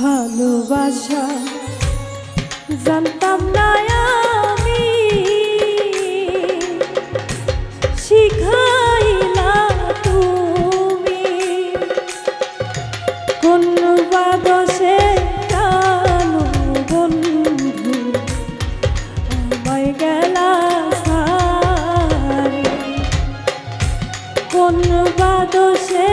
ভালোবাসা। জানতাম না আমি শিখাইলা তুমি। কোন বাদশে বন্ধু আমায় কোন বাদশে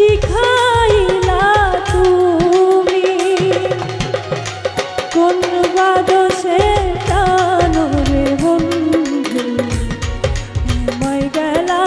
শিখাইলা তুমি। কোন বাদশে টানো রে বন্ধু? আমায় গেলা